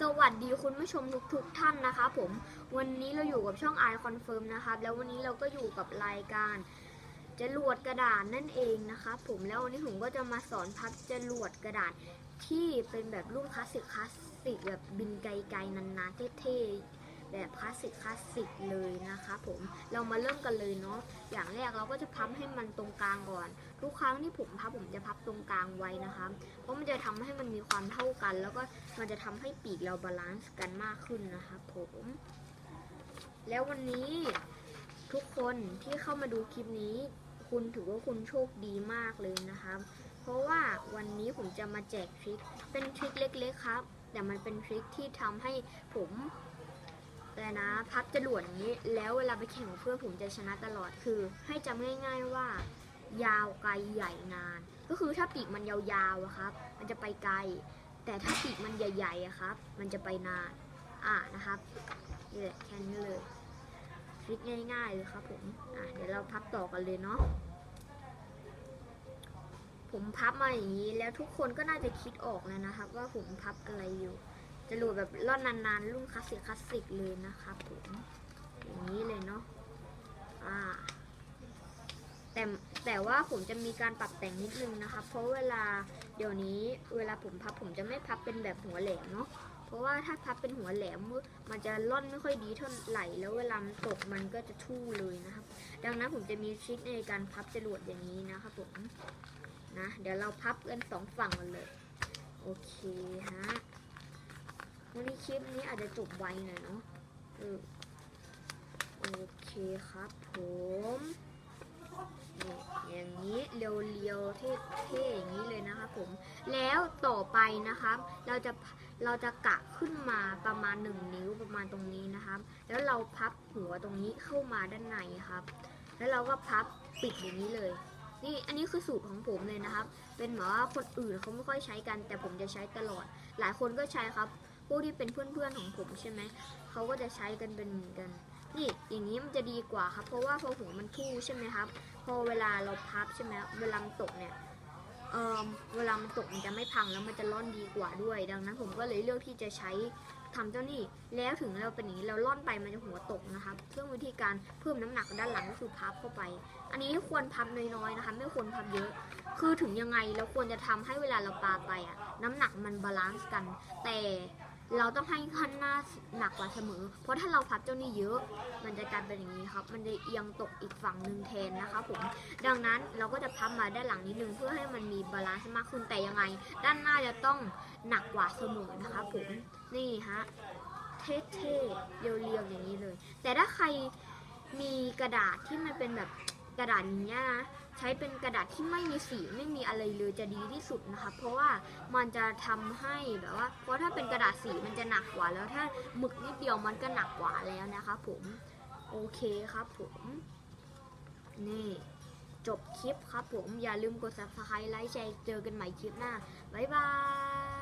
สวัสดีคุณผู้ชมทุกๆท่านนะคะผมวันนี้เราอยู่กับช่อง i Confirm นะครับแล้ววันนี้เราก็อยู่กับรายการจรวดกระดาษนั่นเองนะคะผมแล้ววันนี้ผมก็จะมาสอนพับจรวดกระดาษที่เป็นแบบรูปคลาสสิกคลาสสิกแบบบินไกลๆนานๆเท่ๆ แบบคลาสสิกคลาสสิกเลยนะคะผมเรามาเริ่มกันเลยเนาะอย่างแรกเราก็จะพับให้มันตรงกลางก่อน ทุกครั้งที่ผมพับผมจะพับตรงกลางไว้นะคะเพราะมันจะทำให้มันมีความเท่ากัน แล้วก็มันจะทำให้ปีกเราบาลานซ์กันมากขึ้นนะคะผมแล้ววันนี้ทุกคนที่เข้ามาดูคลิปนี้ คุณถือว่าคุณโชคดีมากเลยนะคะเพราะว่าวันนี้ผมจะมาแจกทริคเป็นทริคเล็ก ๆ ครับ แต่มันเป็นทริคที่ทำให้ผม แต่นะพับจรวดนี้ แล้วเวลาไปแข่งกับเพื่อนผมจะชนะตลอดคือ ให้จำง่าย ๆว่า ยาวไกลใหญ่นาน ก็คือถ้าปีกมันยาวๆอะครับ มันจะไปไกล แต่ถ้าปีกมันใหญ่ๆอะครับ มันจะไปนาน อ่านะครับนี่แหละแค่นี้เลยทริคง่ายๆเลยครับผมอะเดี๋ยวเราพับต่อกันเลยเนาะผมพับมาอย่างนี้แล้วทุกคนก็น่าจะคิดออกแล้วนะครับ ว่าผมพับอะไรอยู่ จะรูดแบบรอนนานๆ รุ่นคลาสสิกคลาสสิกเลยนะครับผมอย่างนี้เลยเนาะอ่าแต่แต่ว่าผมจะมีการปรับแต่งนิดนึงนะคะเพราะเวลาเดี๋ยวนี้เวลาผมพับผมจะไม่พับเป็นแบบหัวแหลมเนาะเพราะว่าถ้าพับเป็นหัวแหลมมันจะล่อนไม่ค่อยดีเท่าไหร่แล้วเวลามันตกมันก็จะทู่เลยนะครับ ดังนั้นผมจะมีทริคในการพับจรวดอย่างนี้นะครับผมนะเดี๋ยวเราพับกันสองฝั่งกันเลยโอเคฮะ วันนี้คลิปนี้อาจจะจบไวหน่อยเนาะเออโอเคครับผมอย่างนี้เรียวๆเท่ๆอย่างนี้เลยนะคะผม แล้วต่อไปนะครับ เราจะเราจะกะขึ้นมาประมาณ 1 นิ้วประมาณตรงนี้นะครับ แล้วเราพับหัวตรงนี้เข้ามาด้านในครับ แล้วเราก็พับปิดอย่างนี้เลย นี่อันนี้คือสูตรของผมเลยนะครับ เป็นหมายว่าคนอื่นเขาไม่ค่อยใช้กัน แต่ผมจะใช้ตลอด หลายคนก็ใช้ครับ พวกที่เป็นเพื่อนๆของผมใช่ไหมเขาก็จะใช้กันเป็นเหมือนกัน นี่อย่างนี้มันจะดีกว่าครับ เพราะว่าพอหัวมันทู่ใช่ไหมครับ พอเวลาเราพับใช่ไหมเวลามันตกเนี่ยเออเวลามันตกมันจะไม่พังแล้วมันจะร่อนดีกว่าด้วย ดังนั้นผมก็เลยเลือกที่จะใช้ทำเจ้านี่แล้วถึงเราเป็นอย่างนี้เราล่อนไปมันจะหัวตกนะครับซึ่งวิธีการเพิ่มน้ำหนักด้านหลังก็คือพับเข้าไป อันนี้ควรพับน้อยๆนะคะ ไม่ควรพับเยอะ คือถึงยังไงเราควรจะทำให้เวลาเราปาไปอะน้ำหนักมันบาลานซ์กัน แต่ เราต้องให้ขั้นหน้าหนักกว่าเสมอ เพราะถ้าเราพับเจ้านี่เยอะ มันจะกลายเป็นอย่างนี้ครับ มันจะเอียงตกอีกฝั่งหนึ่งแทนนะคะผม ดังนั้นเราก็จะพับมาด้านหลังนิดนึงเพื่อให้มันมีบาลานซ์มากขึ้น แต่ยังไง ด้านหน้าจะต้องหนักกว่าเสมอนะคะผม นี่ฮะ เท่ๆ เรียวๆ อย่างนี้เลย แต่ถ้าใครมีกระดาษที่มันเป็นแบบกระดาษอย่างเงี้ยนะ ใช้เป็นกระดาษที่ไม่มีสีไม่มีอะไรเลยจะดีที่สุดนะคะเพราะว่ามันจะทำให้แบบว่า เพราะถ้าเป็นกระดาษสีมันจะหนักกว่า แล้วถ้าหมึกนิดเดียวมันก็หนักกว่าแล้วนะคะผมโอเคครับผมนี่จบคลิปครับผมอย่าลืมกด subscribe ไลค์แชร์เจอกันใหม่คลิปหน้า บ๊ายบาย